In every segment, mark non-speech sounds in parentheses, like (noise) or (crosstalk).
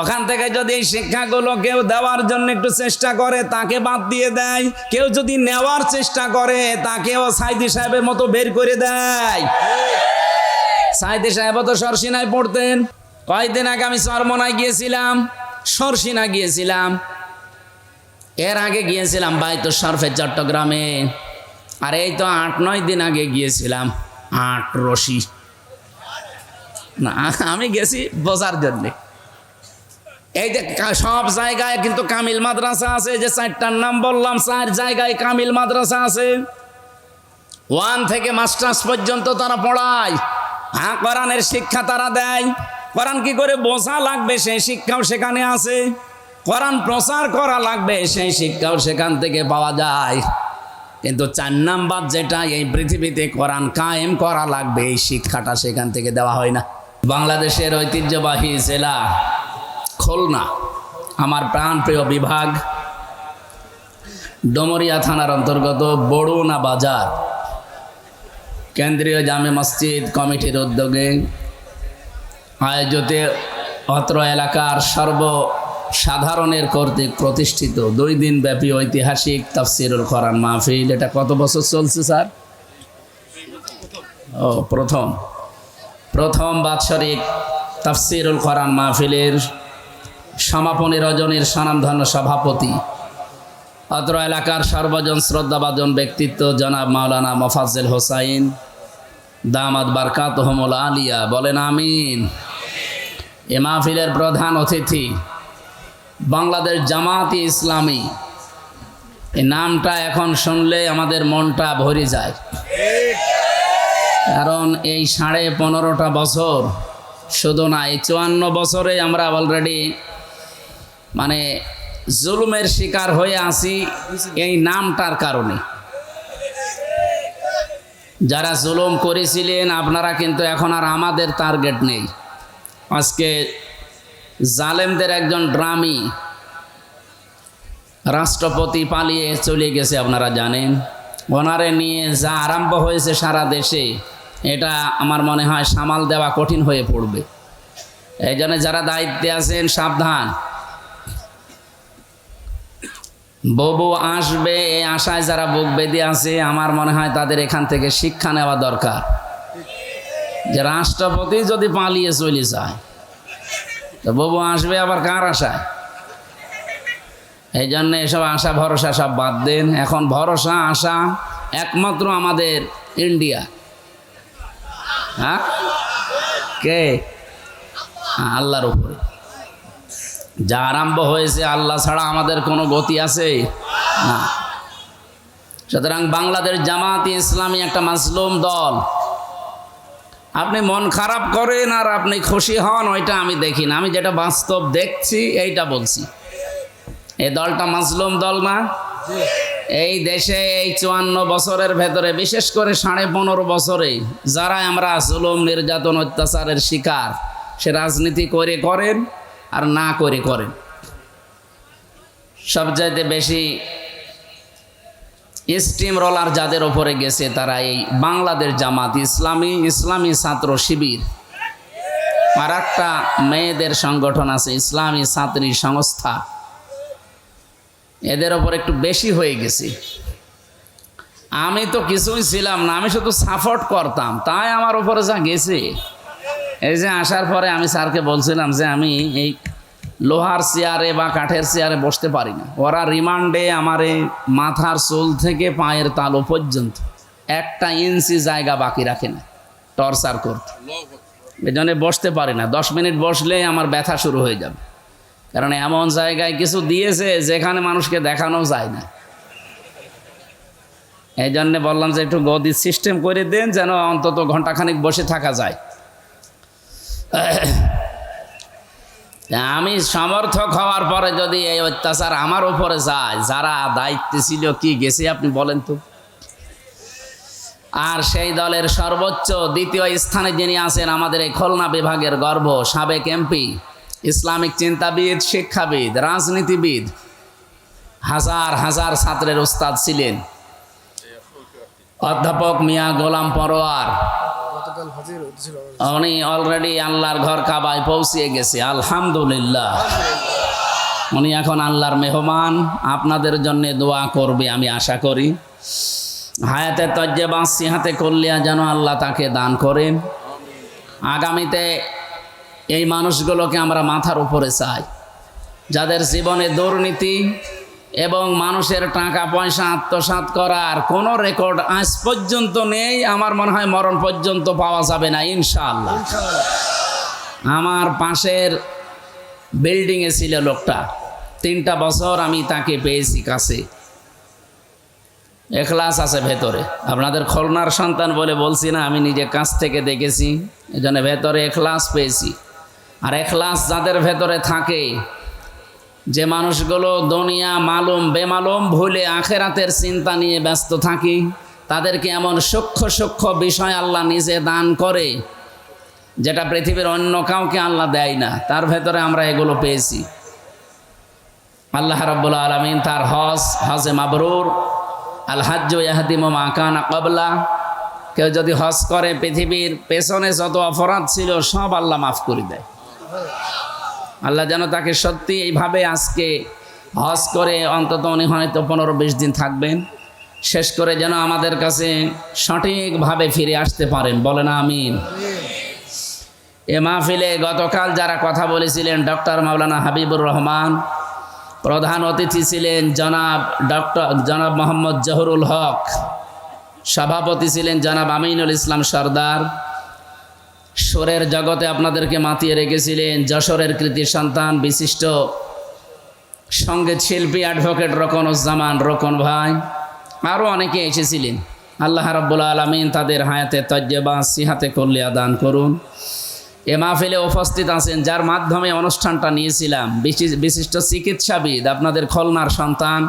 ওখান থেকে যদি শিক্ষাগুলো কেউ দেওয়ার জন্য একটু চেষ্টা করে, তাকে বাদ দিয়ে দেয়। কেউ যদি নেওয়ার চেষ্টা করে, তাকেও সাইদি সাহেবের মতো বের করে দেয়। সাইদি সাহেব তো সরসিনায় পড়তেন। কয়েকদিন আগে আমি চরমনায় গিয়েছিলাম, সরসিনা গিয়েছিলাম। এর আগে গিয়েছিলাম বাইতো সরফে চট্টগ্রামে। আর এই তো আট, নয় দিন আগে গিয়েছিলাম, আট রশি। না, আমি গেছি বোঝার জন্যে। এই যে সব জায়গায় কিন্তু কামিল মাদ্রাসা আছে, যে চারটার নাম বললাম, চার জায়গায় কামিল মাদ্রাসা আছে। ওয়ান থেকে মাস্টার্স পর্যন্ত তারা পড়ায়। হ্যাঁ কোরআনের শিক্ষা তারা দেয়। কোরআন কি করে বোঝা লাগবে, সেই শিক্ষাও সেখানে আছে। কোরআন প্রচার করা লাগবে, সেই শিক্ষাও সেখান থেকে পাওয়া যায়। কিন্তু চার নাম্বার যেটা, এই পৃথিবীতে কোরআন কায়েম করা লাগবে, এই শিক্ষাটা সেখান থেকে দেওয়া হয় না। বাংলাদেশের ঐতিহ্যবাহী জেলা খুলনা আমার প্রাণপ্রিয় বিভাগ, ডমরিয়া থানার অন্তর্গত বড়ুনা বাজার, কেন্দ্রীয় জামে মসজিদ কমিটির উদ্যোগে আয়োজিত অত্র এলাকার সর্বসাধারণের কর্তৃক প্রতিষ্ঠিত দুই দিন ব্যাপী ঐতিহাসিক তাফসিরুল কোরআন মাহফিল। এটা কত বছর চলছে, স্যার? ও, প্রথম। প্রথম বাৎসরিক তাফসিরুল কোরআন মাহফিলের সমাপনী রজনীর স্বনামধন্য সভাপতি। অত্র এলাকার সর্বজন শ্রদ্ধাভাজন ব্যক্তিত্ব জনাব মাওলানা মোফাজ্জেল হোসাইন। দামাদ বারকাত হমল আলিয়া বলেন, আমিন। এ মাহফিলের প্রধান অতিথি বাংলাদেশ জামাতি ইসলামী। এই নামটা এখন শুনলে আমাদের মনটা ভরে যায়। কারণ এই সাড়ে পনেরোটা বছর শুধু না, এই চুয়ান্ন বছরে আমরা অলরেডি মানে জুলুমের শিকার হয়ে আছি এই নামটার কারণে। যারা জুলুম করেছিলেন, আপনারা কিন্তু এখন আর আমাদের টার্গেট নেই। আজকে জালেমদের একজন ড্রামি রাষ্ট্রপতি পালিয়ে চলে গেছে, আপনারা জানেন। ওনারে নিয়ে যা আরম্ভ হয়েছে সারা দেশে, এটা আমার মনে হয় সামাল দেওয়া কঠিন হয়ে পড়বে। এই জন্য যারা দায়িত্বে আছেন, সাবধান। ববু আসবে এই আশায় যারা বুক বেঁধে আছে, আমার মনে হয় তাদের এখান থেকে শিক্ষা নেওয়া দরকার। যে রাষ্ট্রপতি যদি পালিয়ে চলে যায়, তো ববু আসবে আবার কার আশায়? এই জন্য এসব আশা, ভরসা সব বাদ দেন। এখন ভরসা, আশা একমাত্র আমাদের ইন্ডিয়া। হ্যাঁ? কে? আল্লাহর উপরে। যা আরম্ভ হয়েছে, আল্লাহ ছাড়া আমাদের কোনো গতি আছে? না। সুতরাং বাংলাদেশ জামাতি ইসলামী একটা মাসলুম দল। আপনি মন খারাপ করেন আর আপনি খুশি হন, ওইটা আমি দেখি না। আমি যেটা বাস্তব দেখছি, এইটা বলছি। এই দলটা মাসলুম দল না? এই দেশে এই চুয়ান্ন বছরের ভেতরে, বিশেষ করে সাড়ে পনেরো বছরে যারা আমরা জুলুম, নির্যাতন, অত্যাচারের শিকার, সে রাজনীতি করে করেন। আর না করে করেন। সবচাইতে বেশি স্টিম রোলার যাদের ওপরে গেছে তারা এই বাংলাদেশ জামাত ইসলামী ইসলামী ছাত্র শিবির। আর একটা মেয়েদের সংগঠন আছে, ইসলামী ছাত্রী সংস্থা। এদের ওপর একটু বেশি হয়ে গেছে। আমি তো কিছুই ছিলাম না, আমি শুধু সাপোর্ট করতাম, তাই আমার উপরে যা গেছে। এই যে আসার পরে আমি স্যারকে বলছিলাম যে আমি এই লোহার চেয়ারে বা কাঠের চেয়ারে বসতে পারি না। ওরা রিমান্ডে আমার মাথার চুল থেকে পায়ের তালু পর্যন্ত একটা ইঞ্চি জায়গা বাকি রাখে না, টর্চার করতে। এই জন্য বসতে পারি না। দশ মিনিট বসলে আমার ব্যথা শুরু হয়ে যাবে। কারণ এমন জায়গায় কিছু দিয়েছে যেখানে মানুষকে দেখানো যায় না। এই জন্যে বললাম যে একটু গদি সিস্টেম করে দেন যেন অন্তত ঘন্টাখানিক বসে থাকা যায়। (coughs) আমি সমর্থক হওয়ার পরে যদি এই অত্যাচার আমার উপরে যায়, যারা দায়িত্বে ছিল, কি গেছে আপনি বলেন তো? আর সেই দলের সর্বোচ্চ দ্বিতীয় স্থানে যিনি আছেন, আমাদের এই খুলনা বিভাগের গর্ব, সাবেক এমপি, ইসলামিক চিন্তাবিদ, শিক্ষাবিদ, রাজনীতিবিদ, হাজার হাজার ছাত্রের উস্তাদ ছিলেন। অধ্যাপক মিয়া গোলাম পরোয়ার উনি অলরেডি আল্লাহর ঘর কাবায় পৌঁছিয়ে গেছে আলহামদুলিল্লাহ। উনি এখন আল্লাহর মেহমান আপনাদের জন্য দোয়া করবে আমি আশা করি। হায়াতে তজ্জে বাঁচি হাতে করলিয়া যেন আল্লাহ তাকে দান করেন। আগামীতে এই মানুষগুলোকে আমরা মাথার উপরে চাই যাদের জীবনে দুর্নীতি এবং মানুষের টাকা পয়সা আত্মসাৎ করার কোনো রেকর্ড আজ পর্যন্ত নেই আমার মনে হয় মরণ পর্যন্ত পাওয়া যাবে না ইনশাআল্লাহ। আমার পাশের বিল্ডিংয়ে ছিল লোকটা। তিনটা বছর আমি তাকে পেয়েছি কাছে। এখলাস আছে ভেতরে। আপনাদের খলনার সন্তান বলে বলছি না আমি নিজে কাছ থেকে দেখেছি। এই জন্য ভেতরে এখলাস পেয়েছি। আর এখলাস যাদের ভেতরে থাকে যে মানুষগুলো দুনিয়া মালুম বেমালুম ভুলে আখেরাতের চিন্তা নিয়ে ব্যস্ত থাকি, তাদেরকে এমন সূক্ষ্ম সূক্ষ্ম বিষয় আল্লাহ নিজে দান করে, যেটা পৃথিবীর অন্য কাউকে আল্লাহ দেয় না। তার ভেতরে আমরা এগুলো পেয়েছি। আল্লাহ রাব্বুল আলমিন তার হজ, হজে মাবরুর, আল হাজ্জ ইয়াহাদিম মাকানা কবলা কেউ যদি হজ করে, পৃথিবীর পেছনে যত অপরাধ ছিল, সব আল্লাহ মাফ করে দেয়। আল্লাহ যেন তাকে সত্যি এইভাবে আজকে হজ করে অন্তত উনি হয়তো পনেরো বিশ দিন থাকবেন। শেষ করে যেন আমাদের কাছে সঠিকভাবে ফিরে আসতে পারেন। বলেন আমিন। এ মাহফিলে গতকাল যারা কথা বলেছিলেন ডক্টর মাওলানা হাবিবুর রহমান, প্রধান অতিথি ছিলেন জনাব ডক্টর জনাব মোহাম্মদ জহরুল হক, সভাপতি ছিলেন জনাব আমিনুল ইসলাম সর্দার সুরের জগতে আপনাদেরকে মাতিয়ে রেখেছিলেন যশোরের কৃতি সন্তান বিশিষ্ট সংগীত শিল্পী অ্যাডভোকেট রকনুজ্জামান, রকন ভাই আরও অনেকে এসেছিলেন। আল্লাহ রাব্বুল আলমিন তাদের হায়াতে তজ্জেবা, সিহাতে কল্যাণ দান করুন। এ মাহফিলে উপস্থিত আছেন, যার মাধ্যমে অনুষ্ঠানটা নিয়েছিলাম। বিশিষ্ট চিকিৎসাবিদ, আপনাদের খলনার সন্তান,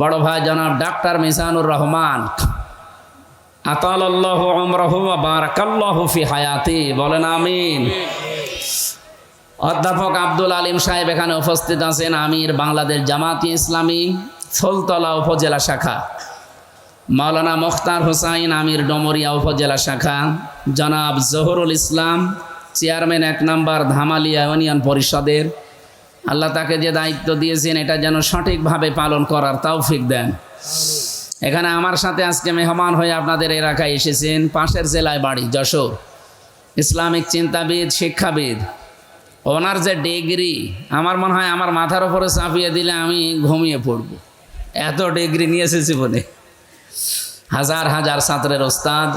বড় ভাই জনাব ডাক্তার মিজানুর রহমান। হায়াতি। বলেন আমিন। অধ্যাপক আব্দুল আলিম সাহেব এখানে উপস্থিত আছেন আমির বাংলাদেশ জামাতি ইসলামী, ফুলতলা উপজেলা শাখা। মাওলানা মুখতার হোসাইন আমির ডমরিয়া উপজেলা শাখা। জনাব জহরুল ইসলাম, চেয়ারম্যান এক নম্বর ধামালিয়া ইউনিয়ন পরিষদের। আল্লাহ তাকে যে দায়িত্ব দিয়েছেন, এটা যেন সঠিকভাবে পালন করার তৌফিক দেন। এখানে আমার সাথে আজকে মেহমান হয়ে আপনাদের এলাকায় এসেছেন পাশের জেলায় বাড়ি, যশোর। ইসলামিক চিন্তাবিদ, শিক্ষাবিদ। ওনার যে ডিগ্রি, আমার মনে হয় আমার মাথার ওপরে চাপিয়ে দিলে আমি ঘুমিয়ে পড়ব। এত ডিগ্রি নিয়ে এসেছি বলে। হাজার হাজার ছাত্রের ওস্তাদ,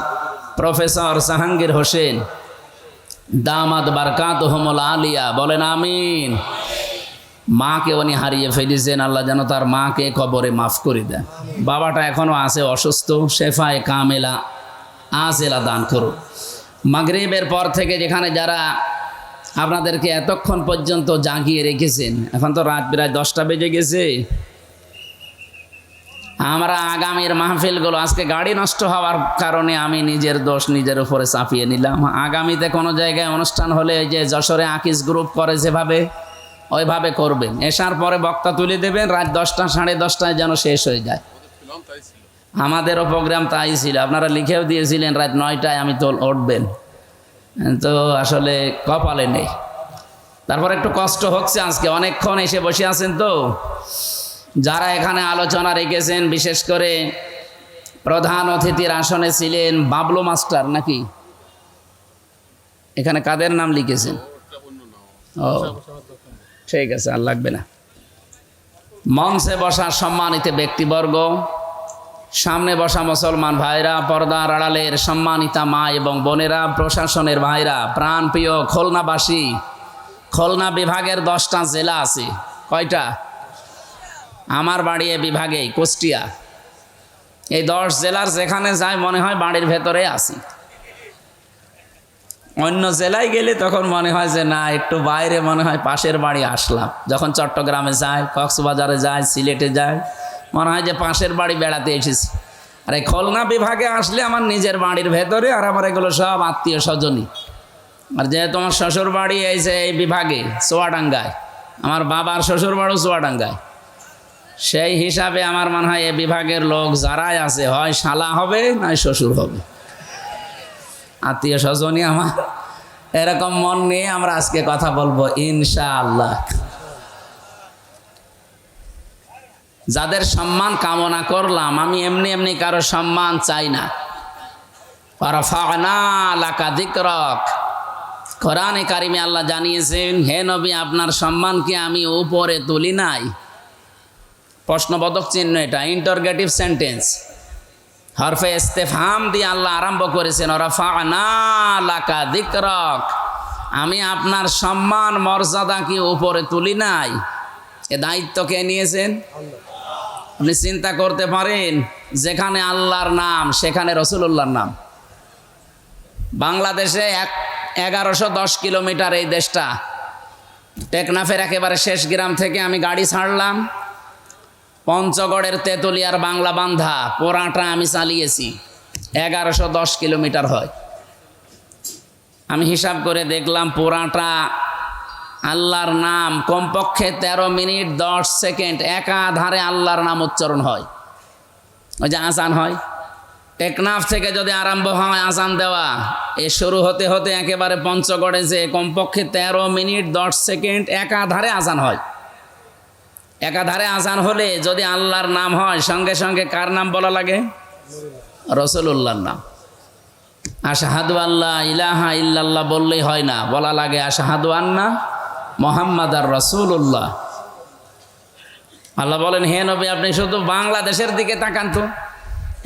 প্রফেসর জাহাঙ্গীর হোসেন দামাদ বারকাত হোমল আলিয়া, বলেন আমিন। মাকে উনি হারিয়ে ফেলেছেন, আল্লাহ যেন তার মাকে কবরে মাফ করে দেন। বাবাটা এখনও আছে, অসুস্থ, শেফায় কামেলা, আজেলা দান করো মাগরিবের পর থেকে যেখানে যারা আপনাদেরকে এতক্ষণ পর্যন্ত জাগিয়ে রেখেছেন, এখন তো রাত প্রায় দশটা বেজে গেছে। আমরা আগামীর মাহফিলগুলো, আজকে গাড়ি নষ্ট হওয়ার কারণে আমি নিজের দোষ নিজের উপরে চাপিয়ে নিলাম। আগামীতে কোনো জায়গায় অনুষ্ঠান হলে যে যশোরে আকিস গ্রুপ করে যেভাবে ওইভাবে করবেন। এসার পরে বক্তা তুলে দেবেন, রাত দশটা, সাড়ে দশটায় যেন শেষ হয়ে যায়। আমাদেরও প্রোগ্রাম তাই ছিল। আপনারা লিখেও দিয়েছিলেন, রাত নয়টায় আমি তো উঠবেন। তো আসলে কপালে নেই। তারপর একটু কষ্ট হচ্ছে আজকে। অনেকক্ষণ এসে বসে আছেন তো। যারা এখানে আলোচনা রেখেছেন, বিশেষ করে প্রধান অতিথির আসনে ছিলেন বাবলু মাস্টার নাকি? এখানে কাদের নাম লিখেছেন? ও। ঠিক আছে, আর লাগবে না। মঞ্চে বসা সম্মানিত ব্যক্তিবর্গ, সামনে বসা মুসলমান ভাইরা, পর্দার আড়ালের সম্মানিতা মা এবং বোনেরা, প্রশাসনের ভাইরা, প্রাণপ্রিয় খুলনাবাসী, খুলনা বিভাগের দশটা জেলা আছে। কয়টা? আমার বাড়ি এ বিভাগে কুষ্টিয়া। এই দশ জেলার যেখানে যায় মনে হয় বাড়ির ভেতরে আসি অন্য জেলায় গেলে তখন মনে হয় যে না, একটু বাইরে মনে হয় পাশের বাড়ি আসলাম। যখন চট্টগ্রামে যায় কক্সবাজারে যায় সিলেটে যায় মনে হয় যে পাশের বাড়ি বেড়াতে এসেছি। আর এই খুলনা বিভাগে আসলে আমার নিজের বাড়ির ভেতরে আর আমার এগুলো সব আত্মীয় স্বজনই। আর যেহেতু আমার শ্বশুর বাড়ি এই যে এই বিভাগে, চুয়াডাঙ্গায়, আমার বাবার শ্বশুর বাড়িও চুয়াডাঙ্গায়। সেই হিসাবে আমার মনে হয় এ বিভাগের লোক যারাই আছে, হয় শালা হবে, নয় শ্বশুর হবে। আত্মীয় স্বজনই আমার। এরকম মন নিয়ে আমরা আজকে কথা বলব, ইনশাআল্লাহ। যাদের সম্মান কামনা করলাম, আমি এমনি এমনি কারও সম্মান চাই না। কোরআনে কারিমে আল্লাহ জানিয়েছেন, হে নবী, আপনার সম্মানকে আমি উপরে তুলি নাই। প্রশ্নবোধক চিহ্ন এটা ইন্টারগেটিভ সেন্টেন্স হরফে ইস্তেফাম দিয়ে আল্লাহ আরম্ভ করেছেন লাকা দিকরক। আমি আপনার সম্মান মর্যাদা কি উপরে তুলি নাই। এ দায়িত্ব কে নিয়েছেন? আপনি চিন্তা করতে পারেন, যেখানে আল্লাহর নাম, সেখানে রসুল্লাহর নাম। বাংলাদেশে এক, এগারোশো দশ কিলোমিটার এই দেশটা। টেকনাফের একেবারে শেষ গ্রাম থেকে আমি গাড়ি ছাড়লাম। পঞ্চগড়ের তেতুলিয়ার বাংলা বান্ধা, পোড়াটা আমি চালিয়েছি। এগারোশো দশ কিলোমিটার হয়। আমি হিসাব করে দেখলাম পোড়াটা আল্লাহর নাম, কমপক্ষে ১৩ মিনিট দশ সেকেন্ড একাধারে আল্লাহর নাম উচ্চারণ হয়। ওই যে আসান হয়। টেকনাফ থেকে যদি আরম্ভ হয় আসান দেওয়া, এ শুরু হতে হতে একেবারে পঞ্চগড়ে যে কমপক্ষে ১৩ মিনিট দশ সেকেন্ড একাধারে আসান হয়। একাধারে আসান হলে যদি আল্লাহর নাম হয়, সঙ্গে সঙ্গে কার নাম বলা লাগে? রসুল্লাহর নাম। আশাহাদু আল্লাহ ইলাহা ইল্লাল্লাহ বললেই হয় না, বলা লাগে আশাহাদু আন্না মোহাম্মদ আর রসুল্লাহ আল্লাহ বলেন, হে নবী, আপনি শুধু বাংলাদেশের দিকে তাকান তো।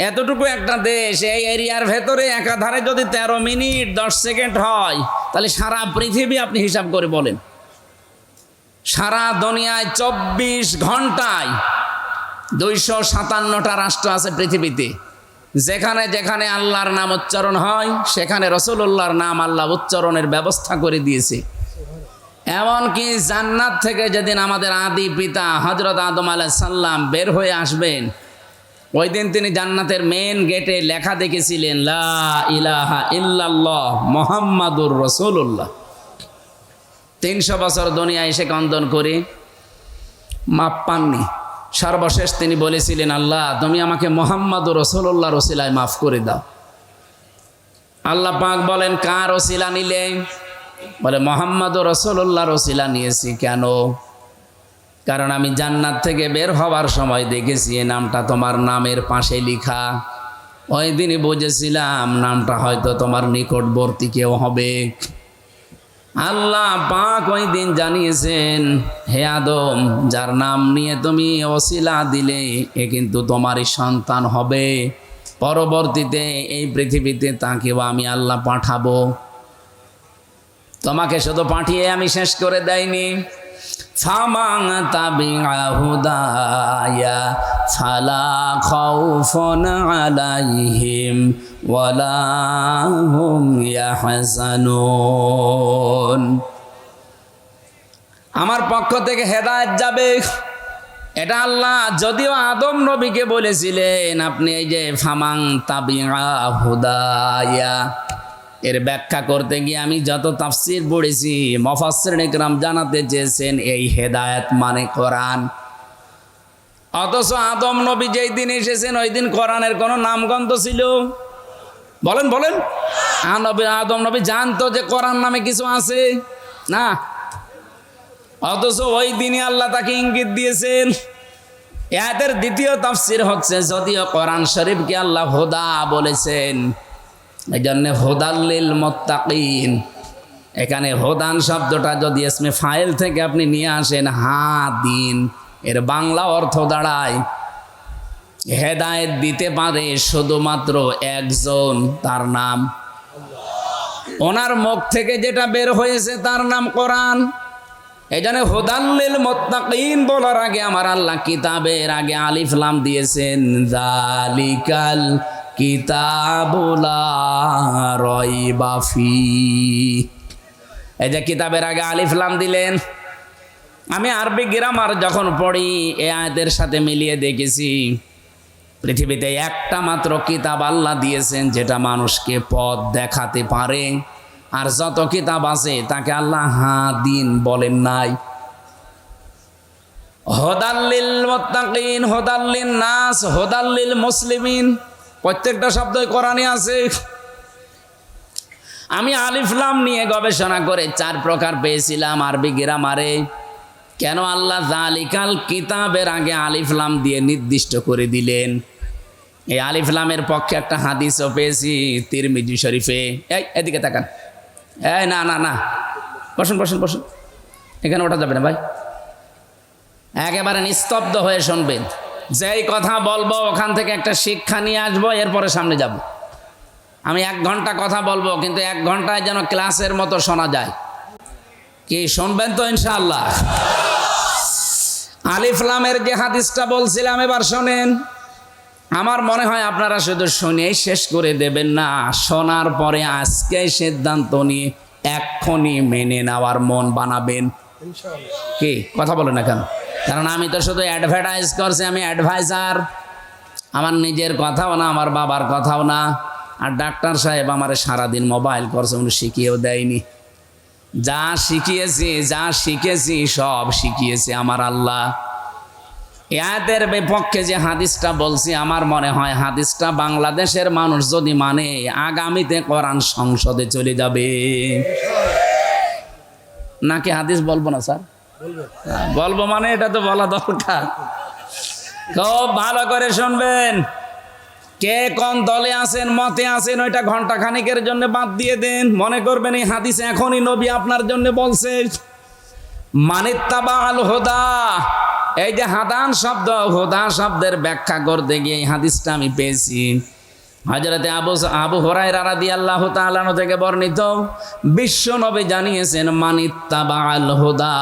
এতটুকু একটা দেশ, এই এরিয়ার ভেতরে একাধারে যদি তেরো মিনিট, দশ সেকেন্ড হয়, তাহলে সারা পৃথিবী আপনি হিসাব করে বলেন। সারা দুনিয়ায় চব্বিশ ঘন্টায় দুইশো সাতান্নটা রাষ্ট্র আছে পৃথিবীতে। যেখানে যেখানে আল্লাহর নাম উচ্চারণ হয়, সেখানে রসুল্লাহর নাম আল্লাহ উচ্চারণের ব্যবস্থা করে দিয়েছে। এমনকি জান্নাত থেকে যেদিন আমাদের আদি পিতা হজরত আদম আলাহ সাল্লাম বের হয়ে আসবেন ওই দিন তিনি জান্নাতের মেন গেটে লেখা দেখেছিলেন, লা ইলাহা ইল্লাল্লাহ মোহাম্মদুর রসুল্লাহ তিনশো বছর দুনিয়া এসে কন্দন করে। মাপ পাননি। সর্বশেষ তিনি বলেছিলেন, আল্লাহ, তুমি আমাকে মোহাম্মদুর রসুল্লাহ রসিলায় মাফ করে দাও। আল্লাহ পাক বলেন, কার রসিলা নিলে? বলে মোহাম্মদ রসুল্লাহ রসিলা নিয়েছি কেন? কারণ আমি জান্নাত থেকে বের হওয়ার সময় দেখেছি এই নামটা তোমার নামের পাশে লিখা। ওই দিনই বুঝেছিলাম, নামটা হয়তো তোমার নিকটবর্তী কেউ হবে। আল্লাহ পাক ওই দিন জানিয়েছেন, হে আদম, যার নাম নিয়ে তুমি অশিলা দিলে, এ কিন্তু তোমারই সন্তান হবে। পরবর্তীতে এই পৃথিবীতে তাকেও আমি আল্লাহ পাঠাবো। তোমাকে শুধু পাঠিয়ে আমি শেষ করে দেয়নি। ফামাং তাবিআহুদায়া ফালা খাউফুন আলাইহিম ওয়ালা হুম ইয়াহজানুন। আমার পক্ষ থেকে হেদায়েত যাবে। এটা আল্লাহ, যদিও আদম নবীকে বলেছিলেন, আপনি এই যে ফামাং তাবিআ হুদায়া এর ব্যাখ্যা করতে গিয়ে আমি যত তাফসির পড়েছি ইকরাম জানাতে চেয়েছেন এই হেদায়েত মানে কোরআন। অথচ আদম নবী যেই দিন এসেছেন, ওই দিন কোরআনের কোনো নামগন্ধ ছিল? বলেন বলেন। নবী, আদম নবী জানতো যে কোরআন নামে কিছু আছে? না। অথচ ওই দিনই আল্লাহ তাকে ইঙ্গিত দিয়েছেন। এদের দ্বিতীয় তাফসির হচ্ছে, যদিও কোরআন শরীফকে আল্লাহ হোদা বলেছেন। এই জন্য হোদাল্লিল মোত্তাকিন। এখানে হোদান শব্দটা যদি এসমে ফাইল থেকে আপনি নিয়ে আসেন, হা দিন, এর বাংলা অর্থ দাঁড়ায়। হেদায়েত দিতে পারে শুধুমাত্র একজন, তার নাম। ওনার মুখ থেকে যেটা বের হয়েছে, তার নাম কোরআন। এই জন্য হোদাল্লিল মোত্তাকিন বলার আগে আমার আল্লাহ কিতাবের আগে আলিফলাম দিয়েছেন জালিকাল কিতাবুলা রয়বাফি এই যে কিতাবের আগে আলিফলাম দিলেন। আমি আরবি গ্রামার যখন পড়ি, এ আয়দের সাথে মিলিয়ে দেখেছি, পৃথিবীতে একটা মাত্র কিতাব আল্লাহ দিয়েছেন, যেটা মানুষকে পথ দেখাতে পারে। আর যত কিতাব আছে, তাকে আল্লাহ হা দিন বলেন নাই। হোদাল্লিল মোত্তাকিন হোদাল্লিন নাস হোদাল্লিল মুসলিমিন। প্রত্যেকটা শব্দই কোরআনে আছে। আমি আলিফলাম নিয়ে গবেষণা করে চার প্রকার পেয়েছিলাম আরবি গ্রামারে। কেন আল্লাহ জালিকাল কিতাবের আগে আলিফলাম দিয়ে নির্দিষ্ট করে দিলেন? এই আলিফলামের পক্ষে একটা হাদিসও পেয়েছি তিরমিজি শরীফে। এই, এদিকে তাকান। এই, না না না। বসুন বসুন বসুন। এখানে ওঠা যাবে না ভাই। একেবারে নিস্তব্ধ হয়ে শুনবেন। যেই কথা বলব ওখান থেকে একটা শিক্ষা নিয়ে আসব এরপরে সামনে যাব। আমি এক ঘণ্টা কথা বলব কিন্তু এক ঘন্টায় যেন ক্লাসের মতো শোনা যায়। কি শুনবেন তো ইনশাআল্লাহ? আলিফলামের যে হাদিসটা বলছিলাম এবার শোনেন। আমার মনে হয় আপনারা শুধু শুনেই শেষ করে দেবেন না শোনার পরে আজকে সিদ্ধান্ত নিয়ে এক্ষুনি মেনে নেওয়ার মন বানাবেন। কি? কথা বলেন না কেন? কারণ আমি তো শুধু অ্যাডভার্টাইজ করছি, আমি অ্যাডভাইজার আমার নিজের কথাও না, আমার বাবার কথাও না। আর ডাক্তার সাহেব আমার সারাদিন মোবাইল করছে, উনি শিখিয়েও দেয়নি। যা শিখিয়েছি, যা শিখেছি, সব শিখিয়েছে আমার আল্লাহ। এদের বিপক্ষে যে হাদিসটা বলছি, আমার মনে হয় হাদিসটা বাংলাদেশের মানুষ যদি মানে আগামীতে কোরআন সংসদে চলে যাবে। নাকি হাদিস বলব না, স্যার? বলব মানে এটা তো বলা দরকার। খুব ভালো করে শুনবেন। কে কোন দলে আছেন, মতে আছেন, ওইটা ঘণ্টা খানিকের জন্য বাদ দিয়ে দেন। মনে করবেন এই হাদিস এখনই নবী আপনার জন্য বলছে মানিত্তাবা আল হোদা। এই যে হাদান শব্দ, হোদা শব্দের ব্যাখ্যা করতে গিয়ে এই হাদিসটা আমি পেয়েছি। হজরতে আবু আবু হরাই রাদি আল্লাহ তালানো থেকে বর্ণিত, বিশ্ব নবী জানিয়েছেন মানিত্তাবা আল হোদা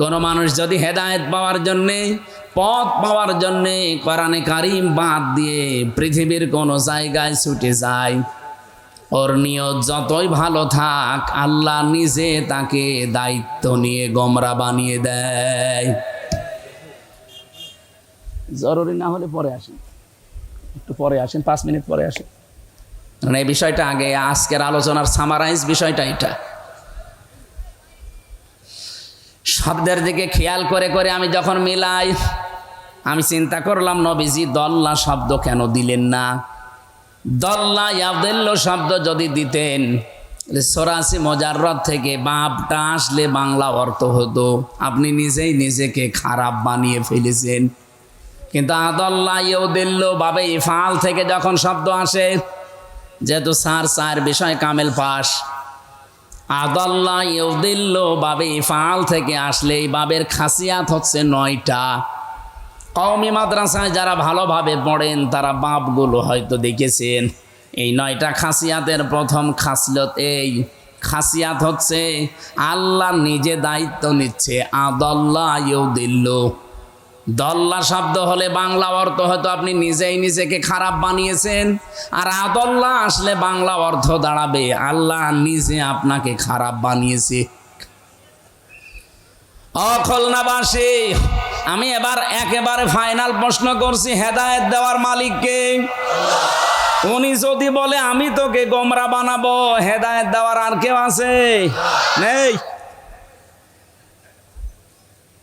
কোন মানুষ যদি হেদায়েত পাওয়ার জন্যে, পথ পাওয়ার জন্যে কোরআনে কারিম বাদ দিয়ে পৃথিবীর কোন জায়গায় ছুটে যায়, ওর নিয়ত যতই ভালো থাক, আল্লাহ নিজে তাকে দায়িত্ব নিয়ে গমরা বানিয়ে দেয়। জরুরি না হলে পরে আসেন। একটু পরে আসেন, পাঁচ মিনিট পরে আসেন। কারণ এই বিষয়টা আগে, আজকের আলোচনার সামারাইজ বিষয়টা এটা। শব্দের দিকে খেয়াল করে করে আমি যখন মিলাই, আমি চিন্তা করলাম, নবীজি, দল্লা শব্দ কেন দিলেন না? দল্লা ইয়াবদেল্ল শব্দ যদি দিতেন সরাসি মজাররত থেকে বাপটা আসলে বাংলা অর্থ হতো। আপনি নিজেই নিজেকে খারাপ বানিয়ে ফেলেছেন। কিন্তু আদল্লা ইউদিল্ল বাবে ইফাল থেকে যখন শব্দ আসে, যেহেতু সার সার বিষয় কামেল পাশ আদল্লা ইউদিল্ল বাবে ইফাল থেকে আসলে এই বাবের খাসিয়াত হচ্ছে নয়টা। কওমি মাদ্রাসায় যারা ভালোভাবে পড়েন, তারা বাপগুলো হয়তো দেখেছেন, এই নয়টা খাসিয়াতের প্রথম খাসলত এই। খাসিয়াত হচ্ছে, আল্লাহ নিজে দায়িত্ব নিচ্ছে আদল্লা ইউদিল্ল। দল্লা শব্দ হলে বাংলা অর্থ হয়তো আপনি নিজেই নিজেকে খারাপ বানিয়েছেন। আর আদল্লা আসলে বাংলা অর্থ দাঁড়াবে। আল্লাহ নিজে আপনাকে খারাপ বানিয়েছে। অখলনাবাসী আমি এবার একেবারে ফাইনাল প্রশ্ন করছি হেদায়েত দেওয়ার মালিককে। উনি যদি বলে, আমি তোকে গোমরা বানাবো, হেদায়েত দেওয়ার আর কেউ আছে? নেই?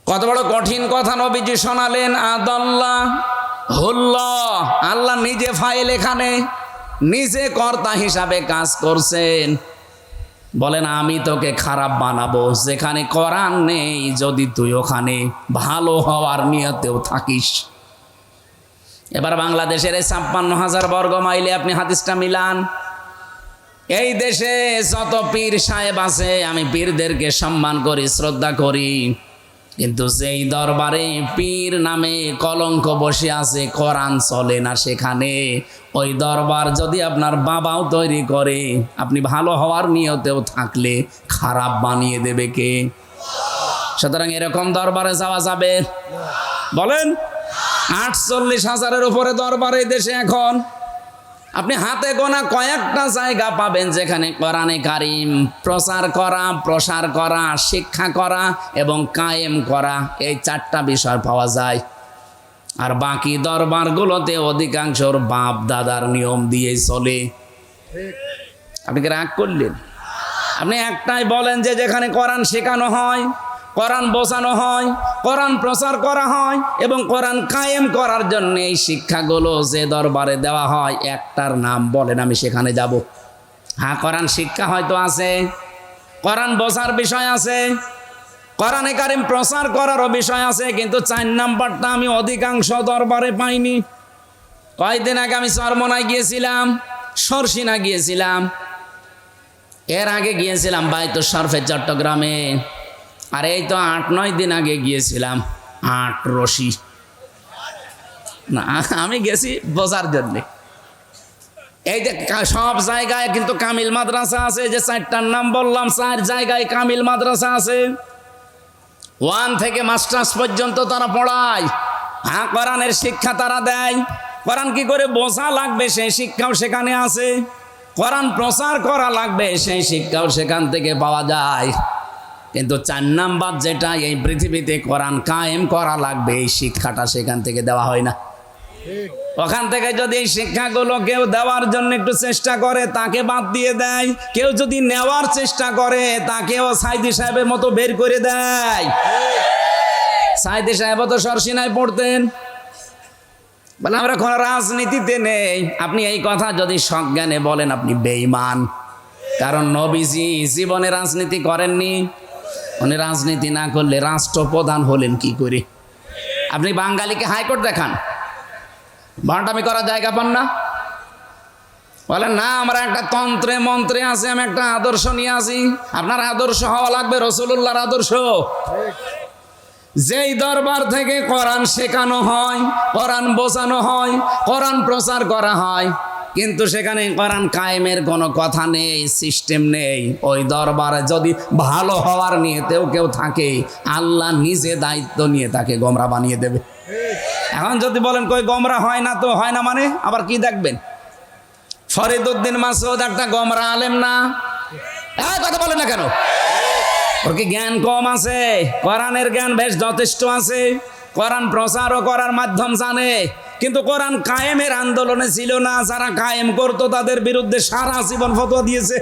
কত বড় কঠিন কথা নবীজি শোনালেন, আদল্লাহ হুল্ল আল্লাহ নিজে ফাইল এখানে, নিজে কর্তা হিসাবে কাজ করছেন। বলেন, আমি তোকে খারাপ বানাবো, যেখানে করার নেই, যদি তুই ওখানে ভালো হওয়ার নিয়তেও থাকিস। এবার বাংলাদেশের এই ছাপ্পান্ন হাজার বর্গ মাইলে আপনি হাদিসটা মিলান। এই দেশে যত পীর সাহেব আছে, আমি পীরদেরকে সম্মান করি, শ্রদ্ধা করি। কিন্তু যেই দরবারে পীর নামে কলঙ্ক বসে আছে, কোরআন চলে না সেখানে। ওই দরবার যদি আপনার বাবাও তৈরি করে, আপনি ভালো হওয়ার নিয়তেও থাকলে খারাপ বানিয়ে দেবে কে? সুতরাং এরকম দরবারে যাওয়া যাবে। বলেন, আটচল্লিশ হাজারের উপরে দরবার এই দেশে এখন। আপনি হাতে গোনা কয়েকটা জায়গা পাবেন যেখানে কোরআনে কারিম, প্রচার করা, প্রসার করা, শিক্ষা করা এবং কায়েম করা, এই চারটা বিষয় পাওয়া যায়। আর বাকি দরবারগুলোতে অধিকাংশর বাপ, দাদার নিয়ম দিয়েই চলে। আপনি কি রাগ করলেন? আপনি একটাই বলেন যে যেখানে কোরআন শেখানো হয় কোরআন বোঝানো হয়, কোরআন প্রচার করা হয় এবং কোরআন কায়েম করার জন্য এই শিক্ষাগুলো যে দরবারে দেওয়া হয়, একটার নাম বলেন, আমি সেখানে যাব। হ্যাঁ কোরআন শিক্ষা হয়তো আছে, কোরআন বোঝার বিষয় আছে, কোরআনে কারিম প্রচার করারও বিষয় আছে, কিন্তু চার নাম্বারটা আমি অধিকাংশ দরবারে পাইনি। কয়েকদিন আগে আমি চরমনায় গিয়েছিলাম, সরসিনা গিয়েছিলাম। এর আগে গিয়েছিলাম বাইতো সরফে চট্টগ্রামে। আর এই তো আট, নয় দিন আগে গিয়েছিলাম। আট রশি। না, আমি গেছি বোঝার জন্যে। এই যে সব জায়গায় কিন্তু কামিল মাদ্রাসা আছে যে চারটার নাম বললাম, চার জায়গায় কামিল মাদ্রাসা আছে। ওয়ান থেকে মাস্টার্স পর্যন্ত তারা পড়ায়। হ্যাঁ কোরআনের শিক্ষা তারা দেয়। কোরআন কি করে বোঝা লাগবে, সেই শিক্ষাও সেখানে আছে। কোরআন প্রচার করা লাগবে, সেই শিক্ষাও সেখান থেকে পাওয়া যায়। কিন্তু চার নাম্বার যেটা এই পৃথিবীতে কোরআন কায়েম করা লাগবে, এই শিক্ষাটা সেখান থেকে দেওয়া হয় না। ওখান থেকে যদি এই শিক্ষাগুলো কেউ দেওয়ার জন্য একটু চেষ্টা করে, তাকে বাদ দিয়ে দেয়। কেউ যদি নেওয়ার চেষ্টা করে, তাকেও সাইদি সাহেবের মতো বের করে দেয়। সাইদি সাহেব তো সরসিনায় পড়তেন। বলে, আমরা কোনো রাজনীতিতে নেই। আপনি এই কথা যদি সজ্ঞানে বলেন, আপনি বেঈমান। কারণ নবীজি জীবনে রাজনীতি করেননি। উনি রাজনীতি না করলে রাষ্ট্রপ্রধান হলেন কি করে? আপনি বাঙালিকে হাইকোর্ট দেখান। ভাঁটামি করার জায়গা পান না? বলেন, না, আমরা একটা তন্ত্রে, মন্ত্রে আছে, আমি একটা আদর্শ নিয়ে আসি। আপনার আদর্শ হওয়া লাগবে রসুল্লাহর আদর্শ। যেই দরবার থেকে কোরআন শেখানো হয়, কোরআন বোঝানো হয়, কোরআন প্রচার করা হয় কিন্তু সেখানে কোরআন কায়েমের কোনো কথা নেই সিস্টেম নেই। ওই দরবারে যদি ভালো হওয়ার নিয়েতেও কেউ থাকে, আল্লাহ নিজে দায়িত্ব নিয়ে তাকে গোমরা বানিয়ে দেবে। এখন যদি বলেন, কই গমরা হয় না তো, হয় না মানে? আবার কি দেখবেন? ফরিদুদ্দিন মাসুদ একটা গমরা আলেম না? কথা বলেন না কেন? ওর কি জ্ঞান কম আছে? কোরআনের জ্ঞান বেশ যথেষ্ট আছে। কোরআন প্রচারও করার মাধ্যম জানে। কিন্তু কোরআন কায়েমের আন্দোলনে ছিল না, যারা কায়েম করতো তাদের বিরুদ্ধে সারা জীবন ফতোয়া দিয়েছে।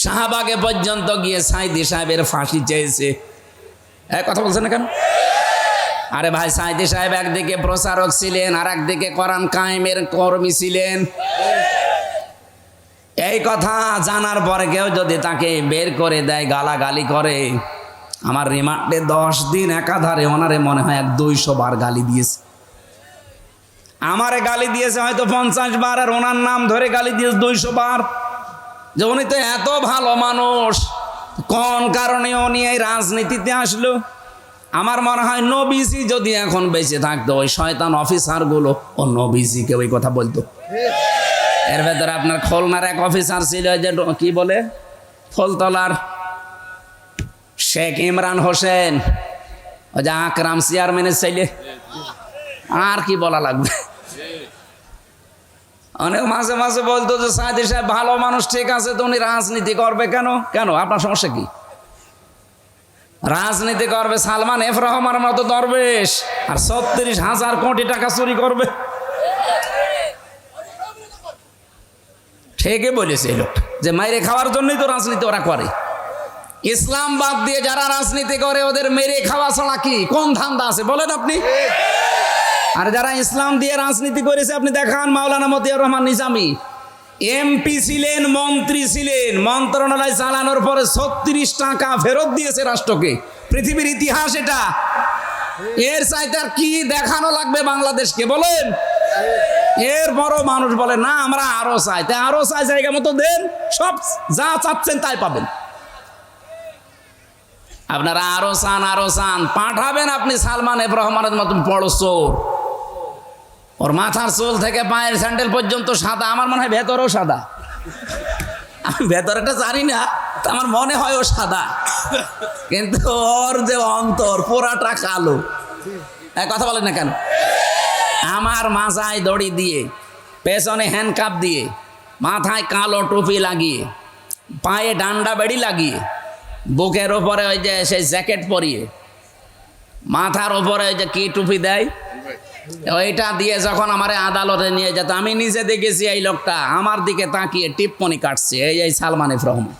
শাহবাগে পর্যন্ত গিয়ে সাইদি সাহেবের ফাঁসি চেয়েছে। এক কথা বলছেন কেন? আরে ভাই, সাইদি সাহেব একদিকে প্রচারক ছিলেন আর একদিকে কোরআন কায়েমের কর্মী ছিলেন। এই কথা জানার পরে কেউ যদি তাকে বের করে দেয়, গালাগালি করে আমার রিমান্ডে দশ দিন একাধারে ওনারে মনে হয় এক দুইশো বার গালি দিয়েছে। আমারে গালি দিয়েছে হয়তো পঞ্চাশ বার আর ওনার নাম ধরে গালি দিয়েছে দুইশো বার। যে উনি তো এত ভালো মানুষ, কোন কারণে উনি এই রাজনীতিতে আসলো? আমার মনে হয় নবীজি যদি এখন বেঁচে থাকতো, ওই শয়তান অফিসারগুলো, ও নবীজিকে ওই কথা বলতো। এর ভেতরে আপনার খুলনার এক অফিসার ছিল যে কি বলে? ফুলতলার শেখ ইমরান হোসেন। ওই যে আকরাম চেয়ারম্যানের চাইলে আর কি বলা লাগবে? অনেক মাঝে মাঝে বলতো যে সাইদি সাহেব ভালো মানুষ, ঠিক আছে, তো উনি রাজনীতি করবে কেন? কেন? আপনার সমস্যা কি? রাজনীতি করবে সালমান এফ রহমানের মতো দরবেশ, আর ছত্রিশ হাজার কোটি টাকা চুরি করবে। ঠিকই বলেছে লোকটা যে মাইরে খাওয়ার জন্যই তো রাজনীতি ওরা করে। ইসলাম বাদ দিয়ে যারা রাজনীতি করে, ওদের মেরে খাওয়া ছাড়া কি? কোন ধান্দা আছে? বলেন আপনি। আর যারা ইসলাম দিয়ে রাজনীতি করেছে, আপনি দেখান মাওলানা মতিয়ার রহমান নিজামি। এমপি ছিলেন, মন্ত্রী ছিলেন, মন্ত্রণালয় চালানোর পরে ছত্রিশ টাকা ফেরত দিয়েছে রাষ্ট্রকে। পৃথিবীর ইতিহাস এটা। এর চাইতে আর কি দেখানো লাগবে বাংলাদেশকে? বলেন। এর বড় মানুষ বলে, না, আমরা আরও চাই। তাই আরও চাই জায়গা মতো দেন, সব যা চাচ্ছেন তাই পাবেন। আপনারা আরও চান আরও চান। পাঠাবেন আপনি সালমান এফ রহমানের মতন বড় চোর। ওর মাথার চুল থেকে পায়ের স্যান্ডেল পর্যন্ত সাদা। আমার মনে হয় ভেতরেও সাদা। আমি ভেতরেটা জানি না আমার মনে হয় ও সাদা। কিন্তু ওর যে অন্তর, পুরাটা কালো। এক কথা বলেন না কেন? আমার মাথায় দড়ি দিয়ে, পেছনে হ্যান্ডকাপ দিয়ে, মাথায় কালো টুপি লাগিয়ে, পায়ে ডান্ডা বেড়ি লাগিয়ে বুকের ওপরে ওই যে সেই জ্যাকেট পরিয়ে, মাথার ওপরে ওই যে কি টুপি দেয়? ওইটা দিয়ে যখন আমার আদালতে নিয়ে যেত, আমি নিজে দেখেছি এই লোকটা আমার দিকে তাকিয়ে টিপ্পনি কাটছে, এই এই সালমান রহমান।